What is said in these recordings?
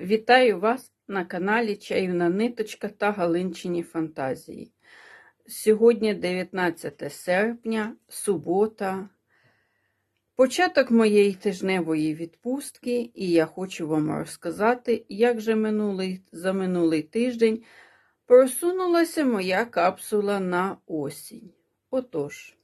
Вітаю вас на каналі Чайна Ниточка та Галинчині Фантазії. Сьогодні 19 серпня, субота, початок моєї тижневої відпустки, і я хочу вам розказати, як же минулий, за минулий тиждень просунулася моя капсула на осінь. Отож.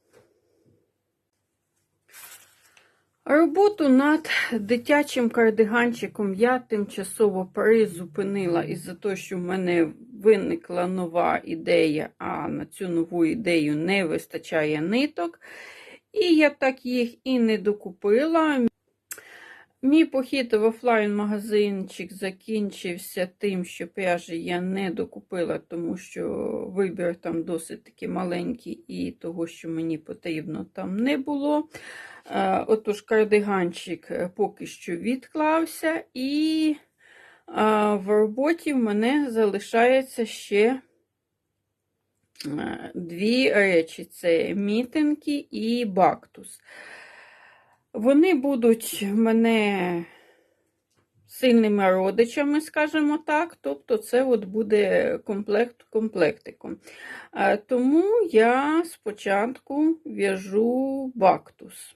Роботу над дитячим кардиганчиком я тимчасово призупинила із-за того, що в мене виникла нова ідея, а на цю нову ідею не вистачає ниток. І я так їх і не докупила. Мій похід в офлайн-магазинчик закінчився тим, що пряжі я не докупила, тому що вибір там досить таки маленький, і того, що мені потрібно, там не було. Е, отож, кардиганчик поки що відклався, і в роботі в мене залишається ще е, дві речі: це мітинки і бактус. Вони будуть мене сильними родичами, скажімо так, тобто це от буде комплект комплектиком. Тому я спочатку в'яжу бактус.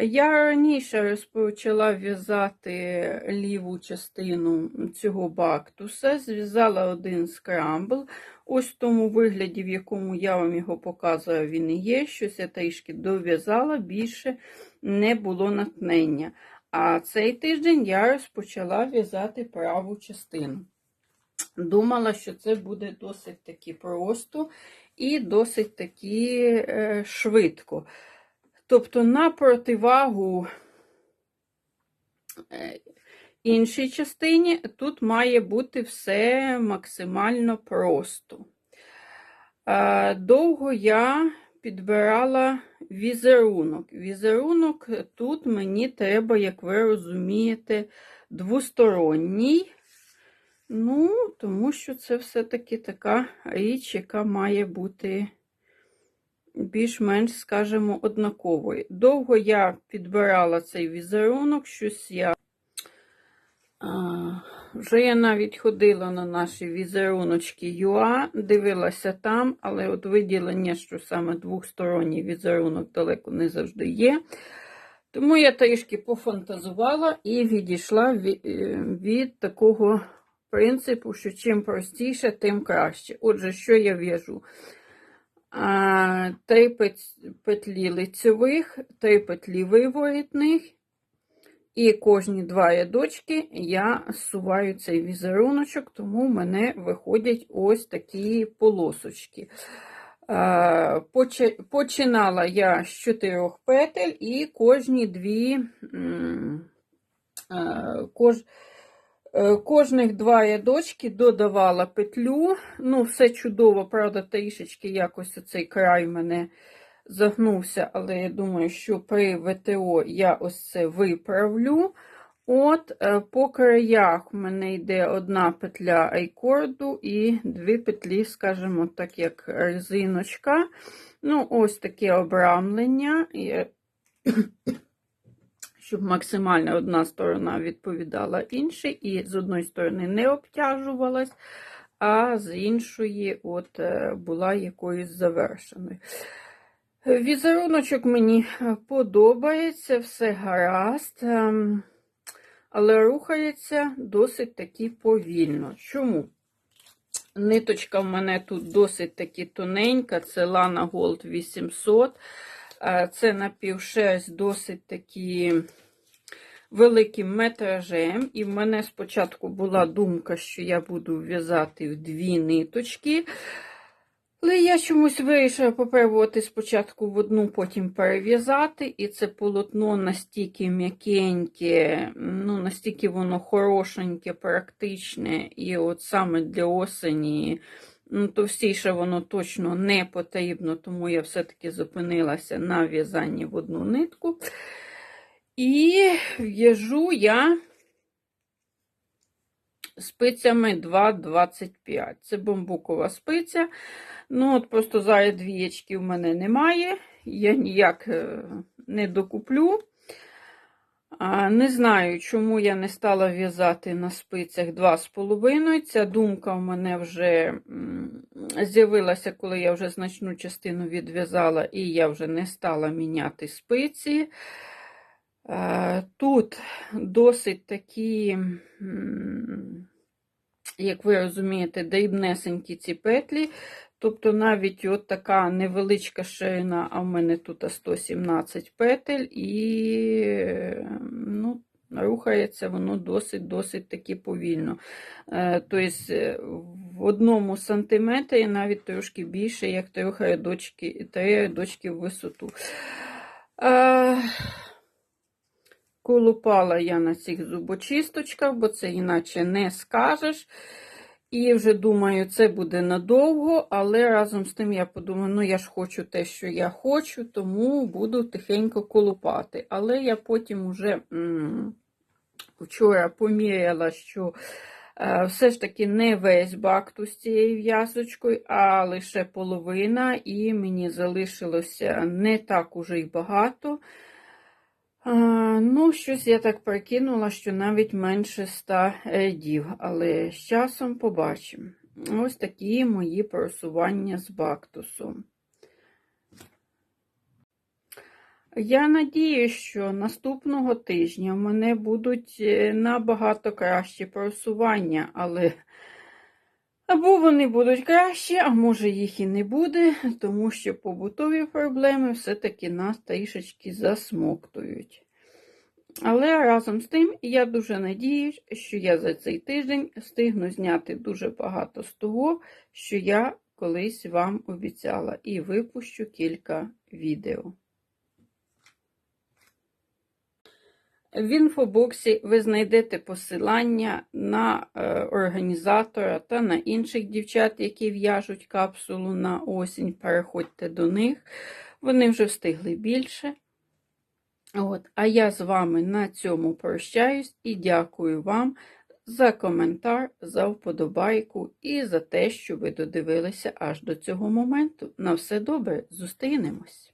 Я раніше розпочала в'язати ліву частину цього бактуса, зв'язала один скрамбл. Ось в тому вигляді, в якому я вам його показую, він і є. Щось я трішки дов'язала, більше не було натнення. А цей тиждень я розпочала в'язати праву частину. Думала, що це буде досить таки просто і досить таки е, швидко. Тобто, на противагу е, іншій частині тут має бути все максимально просто. Е, довго я підбирала візерунок. Візерунок тут мені треба, як ви розумієте, двосторонній. Ну, тому що це все-таки така річ, яка має бути більш-менш, скажімо, однакової. Довго я підбирала цей візерунок, щось я. Вже я навіть ходила на наші візеруночки ЮА, дивилася там, але от виділення, що саме двохсторонній візерунок далеко не завжди є. Тому я трішки пофантазувала і відійшла від, е, від такого принципу, що чим простіше, тим краще. Отже, що я в'яжу? Три петлі лицевих, три петлі виворітних, і кожні два рядочки я зсуваю цей візеруночок, тому в мене виходять ось такі полосочки. Починала я з чотирьох петель і кожні дві, кож, Е, кожних два рядочки додавала петлю. Ну, все чудово, правда, трішечки якось цей край мене загнувся, але я думаю, що при ВТО я ось це виправлю. От, е, по краях в мене йде одна петля айкорду і дві петлі, скажімо так, як резиночка. Ну, ось таке обрамлення щоб максимально одна сторона відповідала іншій, і з одної сторони не обтяжувалась, а з іншої от е, була якоюсь завершеною. Візеруночок мені подобається, все гаразд, ем, але рухається досить таки повільно. Чому? Ниточка в мене тут досить таки тоненька, це Lana Gold 800. Це напівшерсть досить такі великим метражем. І в мене спочатку була думка, що я буду в'язати в дві ниточки. Але я чомусь вирішила попробувати спочатку в одну, потім перев'язати. І це полотно настільки м'якеньке, ну, настільки воно хорошеньке, практичне. І от саме для осені ну, товстіше воно точно не потрібно, тому я все-таки зупинилася на в'язанні в одну нитку. І в'яжу я спицями 2,25. Це бамбукова спиця. Ну, от Просто зараз двієчки в мене немає, я ніяк е, не докуплю. Не знаю, чому я не стала в'язати на спицях 2,5. Ця думка в мене вже з'явилася, коли я вже значну частину відв'язала, і я вже не стала міняти спиці. Тут досить такі, як ви розумієте, дрібнесенькі ці петлі. Тобто навіть от така невеличка ширина, а в мене тут 117 петель, і е, ну, рухається воно досить-досить таки повільно. Е, Тобто е, в одному сантиметрі навіть трошки більше, як трьох рядочки, три рядочки в висоту. Колупала я на цих зубочисточках, бо це іначе не скажеш. І вже думаю, це буде надовго, але разом з тим я подумаю, ну я ж хочу те, що я хочу, тому буду тихенько колупати. Але я потім вже вчора поміряла, що е, все ж таки не весь бактус цією в'язочкою, а лише половина, і мені залишилося не так уже й багато. Ну, щось я так прикинула, що навіть менше 100 рядів, але з часом побачимо. Ось такі мої просування з бактусом. Я надію, що наступного тижня в мене будуть е, набагато кращі просування, але або вони будуть кращі, а може їх і не буде, тому що побутові проблеми все-таки нас трішечки засмоктують. Але разом з тим я дуже надіюсь, що я за цей тиждень встигну зняти дуже багато з того, що я колись вам обіцяла, і випущу кілька відео. В інфобоксі ви знайдете посилання на е, організатора та на інших дівчат, які в'яжуть капсулу на осінь. Переходьте до них, вони вже встигли більше. От, А я з вами на цьому прощаюсь і дякую вам за коментар, за вподобайку і за те, що ви додивилися аж до цього моменту. На все добре, зустрінемось!